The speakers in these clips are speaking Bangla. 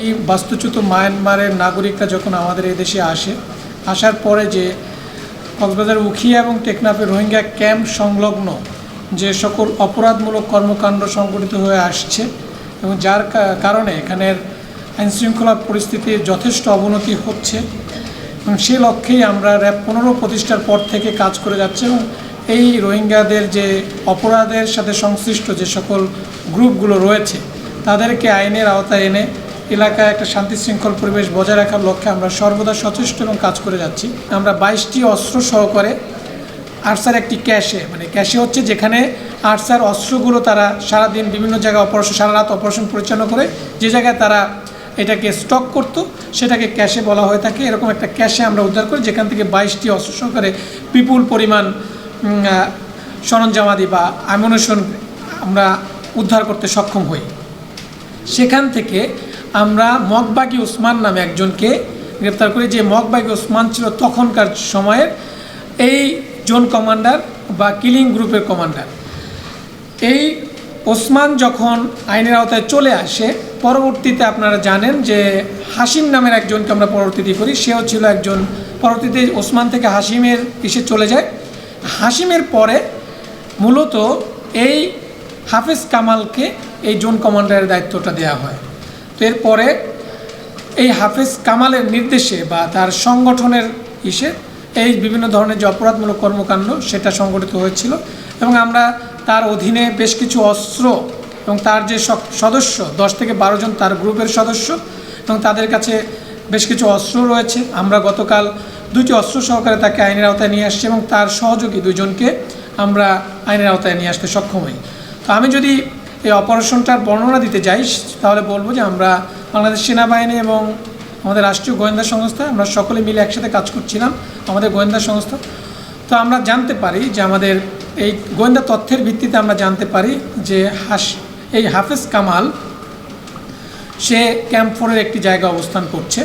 এই বাস্তুচ্যুত মায়ানমারের নাগরিকরা যখন আমাদের এই দেশে আসে, আসার পরে যে কক্সবাজার উখিয়া এবং টেকনাফে রোহিঙ্গা ক্যাম্প সংলগ্ন যে সকল অপরাধমূলক কর্মকাণ্ড সংগঠিত হয়ে আসছে এবং যার কারণে এখানের আইনশৃঙ্খলা পরিস্থিতির যথেষ্ট অবনতি হচ্ছে এবং সে লক্ষ্যেই আমরা র্যাব পনেরো প্রতিষ্ঠার পর থেকে কাজ করে যাচ্ছে এবং এই রোহিঙ্গাদের যে অপরাধের সাথে সংশ্লিষ্ট যে সকল গ্রুপগুলো রয়েছে, তাদেরকে আইনের আওতায় এনে এলাকায় একটা শান্তি শৃঙ্খল পরিবেশ বজায় রাখার লক্ষ্যে আমরা সর্বদা সচেষ্ট এবং কাজ করে যাচ্ছি। আমরা বাইশটি অস্ত্র সহকারে আর্সার একটি ক্যাশে মানে ক্যাশে হচ্ছে যেখানে আর্সার অস্ত্রগুলো তারা সারাদিন বিভিন্ন জায়গায় অপারেশন সারা রাত অপারেশন পরিচালনা করে, যে জায়গায় তারা এটাকে স্টক করতো, সেটাকে ক্যাশে বলা হয়ে থাকে। এরকম একটা ক্যাশে আমরা উদ্ধার করি, যেখান থেকে বাইশটি অস্ত্র সহকারে বিপুল পরিমাণ সরঞ্জামাদি বা অ্যামুনেশন আমরা উদ্ধার করতে সক্ষম হই। সেখান থেকে আমরা মগবাগি ওসমান নামে একজনকে গ্রেপ্তার করি। যে মগবাগি ওসমান ছিল তখনকার সময়ের এই জোন কমান্ডার বা কিলিং গ্রুপের কমান্ডার। এই ওসমান যখন আইনের আওতায় চলে আসে, পরবর্তীতে আপনারা জানেন যে হাসিম নামের একজনকে আমরা পরবর্তীতে করি। সেও ছিল একজন, পরবর্তীতে ওসমান থেকে হাসিমের ইসে চলে যায়। হাসিমের পরে মূলত এই হাফেজ কামালকে এই জোন কমান্ডারের দায়িত্বটা দেওয়া হয়। তো এরপরে এই হাফেজ কামালের নির্দেশে বা তার সংগঠনের ইসে এই বিভিন্ন ধরনের যে অপরাধমূলক কর্মকাণ্ড সেটা সংগঠিত হয়েছিল এবং আমরা তার অধীনে বেশ কিছু অস্ত্র এবং তার যে সদস্য, দশ থেকে বারো জন তার গ্রুপের সদস্য এবং তাদের কাছে বেশ কিছু অস্ত্র রয়েছে। আমরা গতকাল দুটি অস্ত্র সহকারে তাকে আইনের আওতায় নিয়ে আসছে এবং তার সহযোগী দুজনকে আমরা আইনের আওতায় নিয়ে আসতে সক্ষম হই। তো আমি যদি এই অপারেশনটার বর্ণনা দিতে যাই, তাহলে বলব যে আমরা বাংলাদেশ সেনাবাহিনী এবং আমাদের রাষ্ট্রীয় গোয়েন্দা সংস্থা, আমরা সকলে মিলে একসাথে কাজ করছিলাম, আমাদের গোয়েন্দা সংস্থা। তো আমরা জানতে পারি যে আমাদের এই গোয়েন্দা তথ্যের ভিত্তিতে আমরা জানতে পারি যে হাস, এই হাফেজ কামাল, সে ক্যাম্প ফোরের একটি জায়গা অবস্থান করছে।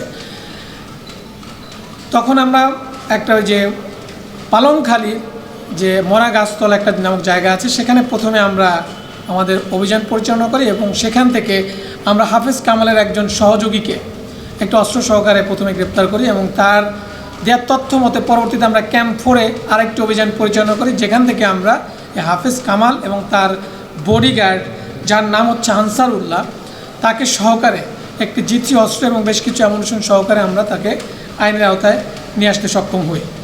তখন আমরা একটা ওই যে পালংখালি যে মরা গাছতলা একটা নামক জায়গা আছে, সেখানে প্রথমে আমরা আমাদের অভিযান পরিচালনা করি এবং সেখান থেকে আমরা হাফেজ কামালের একজন সহযোগীকে একটু অস্ত্র সহকারে প্রথমে গ্রেপ্তার করি এবং তার দেওয়ার তথ্য মতে পরবর্তীতে আমরা ক্যাম্প ফোরে আরেকটি অভিযান পরিচালনা করি, যেখান থেকে আমরা হাফেজ কামাল এবং তার বডিগার্ড যার নাম হচ্ছে আনসার উল্লাহ তাকে সহকারে একটি জিথি অস্ত্র এবং বেশ কিছু অ্যামুনেশন সহকারে আমরা তাকে আইনের আওতায় নিয়ে আসতে সক্ষম হই।